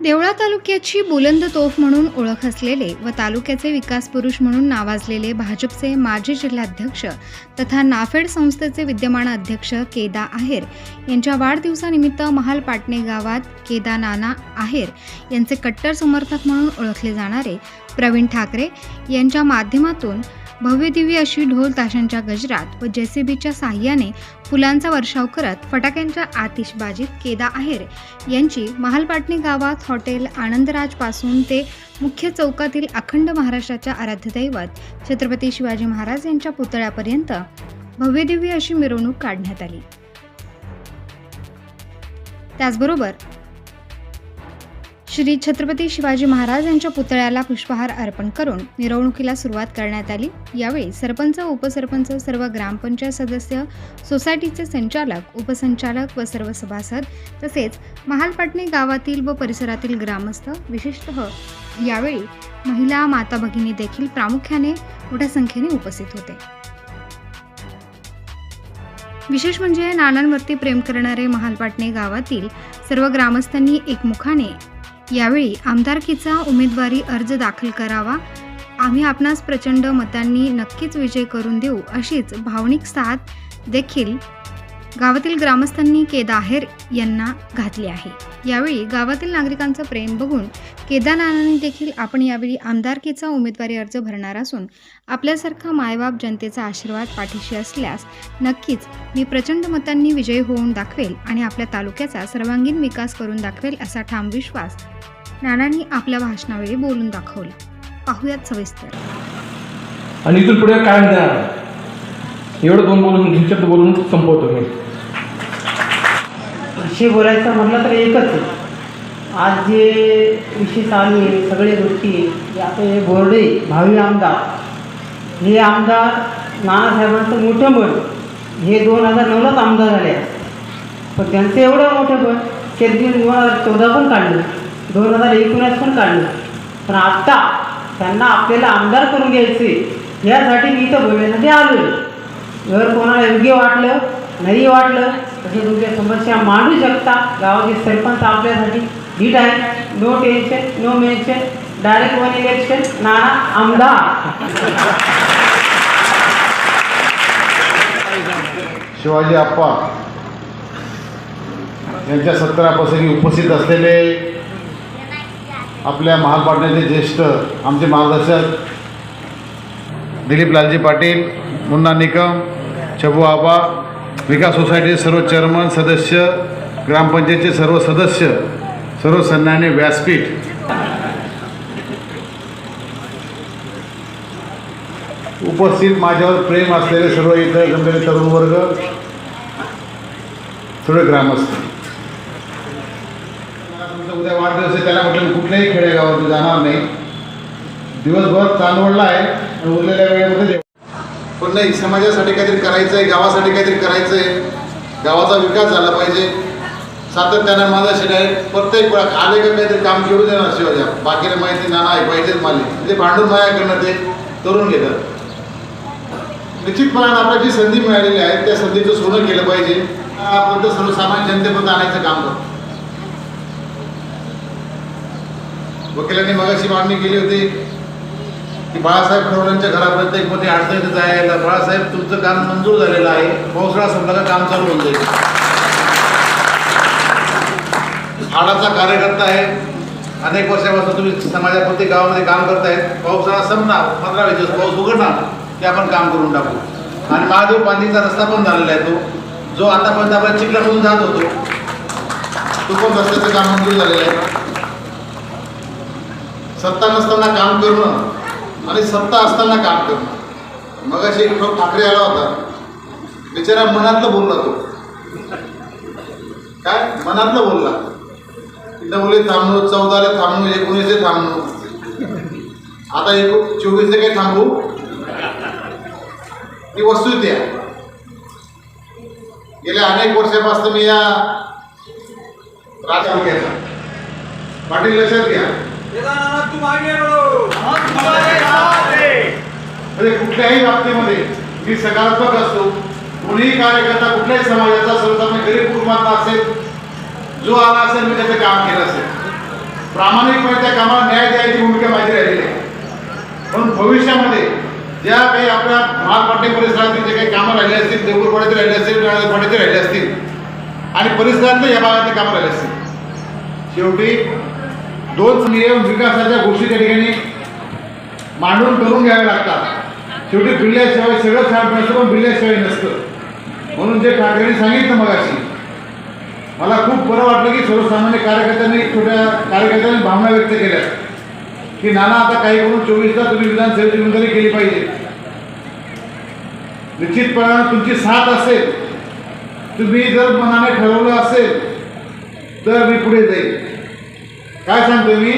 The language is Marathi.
देवळा तालुक्याची बुलंद तोफ म्हणून ओळख असलेले व तालुक्याचे विकास पुरुष म्हणून नावाजलेले भाजपचे माजी जिल्हाध्यक्ष तथा नाफेड संस्थेचे विद्यमान अध्यक्ष केदा आहेर यांच्या वाढदिवसानिमित्त महाल पाटणे गावात केदा नाना आहेर यांचे कट्टर समर्थक म्हणून ओळखले जाणारे प्रवीण ठाकरे यांच्या माध्यमातून भव्यदिव्य अशी ढोल ताशांच्या गजरात व जेसीबीच्या साह्याने फुलांचा वर्षाव करत फटाक्यांच्या आतिषबाजीत केदा आहेर. यांची महालपाटणी गावात हॉटेल आनंदराजपासून ते मुख्य चौकातील अखंड महाराष्ट्राच्या आराध्यदैवत छत्रपती शिवाजी महाराज यांच्या पुतळ्यापर्यंत भव्यदिव्य अशी मिरवणूक काढण्यात आली. त्याचबरोबर श्री छत्रपती शिवाजी महाराज यांच्या पुतळ्याला पुष्पहार अर्पण करून मिरवणुकीला सुरुवात करण्यात आली. यावेळी सरपंच उपसरपंच सर्व ग्रामपंचायत सदस्य सोसायटीचे संचालक उपसंचालक व सर्व सभासद तसेच महालपाटणे गावातील व परिसरातील ग्रामस्थ विशेषतः यावेळी महिला माता भगिनी देखील प्रामुख्याने मोठ्या संख्येने उपस्थित होते. विशेष म्हणजे नानांवरती प्रेम करणारे महालपाटणे गावातील सर्व ग्रामस्थांनी एकमुखाने यावेळी आमदारकीचा उमेदवारी अर्ज दाखल करावा. आम्ही आपणास प्रचंड मतांनी नक्कीच विजय करून देऊ अशीच भावनिक साथ देखील गावातील ग्रामस्थांनी केदाहेर यांना घातली आहे. यावेळी गावातील नागरिकांचं प्रेम बघून केदारनाथांनी देखील आपण यावेळी आमदारकीचा उमेदवारी अर्ज भरणार असून आपल्यासारखा मायबाप जनतेचा आशीर्वाद पाठीशी असल्यास नक्कीच मी प्रचंड मतांनी विजयी होऊन दाखवेल आणि आपल्या तालुक्याचा सर्वांगीण विकास करून दाखवेल असा ठाम विश्वास नानांनी आपल्या भाषणावेळी बोलून दाखवला. पाहुयात सविस्तर. आणि इथून पुढे काय देणार एवढं दोन बोलून शब्द बोलून संपवतो मी. बोलायचं म्हटलं तर एकच आहे. आज जे विषय चालू आहे सगळे गोष्टी आता हे बोर्डे भावी आमदार हे आमदार नानासाहेबांचं मोठं बळ. हे दोन हजार नऊलाच आमदार झाले. पण त्यांचं एवढं मोठं बळ त्यांनी दोन हजार चौदा पण काढलं. दोन हजार एकोणीस पण काढलं. पण आत्ता त्यांना आपल्याला आमदार करून घ्यायचे यासाठी मी इथं बोलण्यासाठी आलो आहे जर कोणाला योग्य वाटलं नाही वाटलं तसं तुमच्या समस्या मांडू शकता. गावाचे सरपंच आपल्यासाठी नीट आहे no tension no mention direct one election Nana आमदार शिवाजी आप्पा यांच्या सत्तरापासून उपस्थित असलेले आपल्या महापाटण्याचे ज्येष्ठ आमचे मार्गदर्शक दिलीप लालजी पाटील मुन्ना निकम छबू आबा विकास सोसायटीचे सर्व चेअरमन सदस्य ग्रामपंचायतचे सर्व सदस्य सर्व व्यासपीठ. उपस्थित माझ्यावर प्रेम असलेले सर्व इतर जमलेले तरुण वर्ग सर्व ग्रामस्थ. तुमचा उद्या वाढदिवस आहे त्याला म्हटलं कुठल्याही खेडेगावात जाणार नाही. दिवसभर चांदवडला आहे आणि उरलेल्या वेळेमध्ये पण नाही समाजासाठी काहीतरी करायचं आहे गावासाठी काहीतरी करायचं आहे गावाचा विकास झाला पाहिजे. सातत्यानं माझा शेट आहे. प्रत्येक वेळा आले का काहीतरी काम करू देणार शिवाजी बाकीला माहिती नाना आहे पाहिजेच माले भांडून मायाकडनं ते तरुण घेतात. निश्चितपणाने आपल्याला जी संधी मिळालेली आहे त्या संधीचं सोनं केलं पाहिजे. आपण तर सर्वसामान्य जनतेपर्यंत आणायचं काम करतो. वकिलांनी मगाशी मागणी केली होती की बाळासाहेब खडवळ्यांच्या घरापर्यंत एक मोठी अडचण जायला बाळासाहेब तुमचं काम मंजूर झालेलं आहे. पावसाळा संपला काम चालू होऊन जाईल? हाडाचा कार्यकर्ता आहे. अनेक वर्षापासून तुम्ही समाजाप्रती गावामध्ये काम करतायत पावसाळा संपणार पंधरा वीस दिवस पाऊस उघडणार ते आपण काम करून टाकू. आणि महादेव पांडेचा रस्ता पण झालेला आहे तो. जो आतापर्यंत आपण चिखलामधून जात होतो. तो पण रस्त्याचं काम मंजूर झालेलं आहे. सत्ता नसताना काम करणं आणि सत्ता असताना काम करणं. मग अशी एक ठाकरे आला होता. बिचारा मनातलं बोलला तो. काय? मनातलं बोलला. नवले थांबलो चौदाला थांबलो एकोणीसले थांबलो आता एक चोवीसले काही थांबू? ती वस्तू द्या. गेल्या अनेक वर्षापासून मी या राजकारणाचा पाटील लक्षात घ्या. म्हणजे कुठल्याही बाबतीमध्ये मी सकारात्मक असतो. कोणीही कार्यकर्ता कुठल्याही समाजाचा सर्वसामान्य गरीब कुटुंबातला असेल जो आला असेल मी त्याचं काम केलं. प्रामाणिकपणे त्या कामाला न्याय द्यायची भूमिका माझी राहिलेली आहे. म्हणून भविष्यामध्ये ज्या काही आपल्या महालपाटणे परिसरातील जे काही कामं राहिले असतील देऊरपाड्याचे राहिले असतील पाड्याचे राहिले असतील आणि परिसरातले या भागातले कामं राहिले असतील शेवटी दोन नियम विकासाच्या गोष्टी त्या ठिकाणी मांडून करून घ्यावे लागतात. शेवटी बिल्ल्याशिवाय सगळं छान पण बिल्ल्याशिवाय नसतं. म्हणून जे ठाकरेंनी सांगितलं मगाशी मला खूप बरं वाटलं की सर्वसामान्य कार्यकर्त्यांनी छोट्या कार्यकर्त्यांनी भावना व्यक्त केल्या. की नाना आता काही करून चोवीसला तुम्ही विधानसभेची उमेदवारी केली पाहिजे. निश्चितपणानं तुमची साथ असेल. तुम्ही जर मनाने ठरवलं असेल तर मी पुढे जाईल काय सांगतो मी?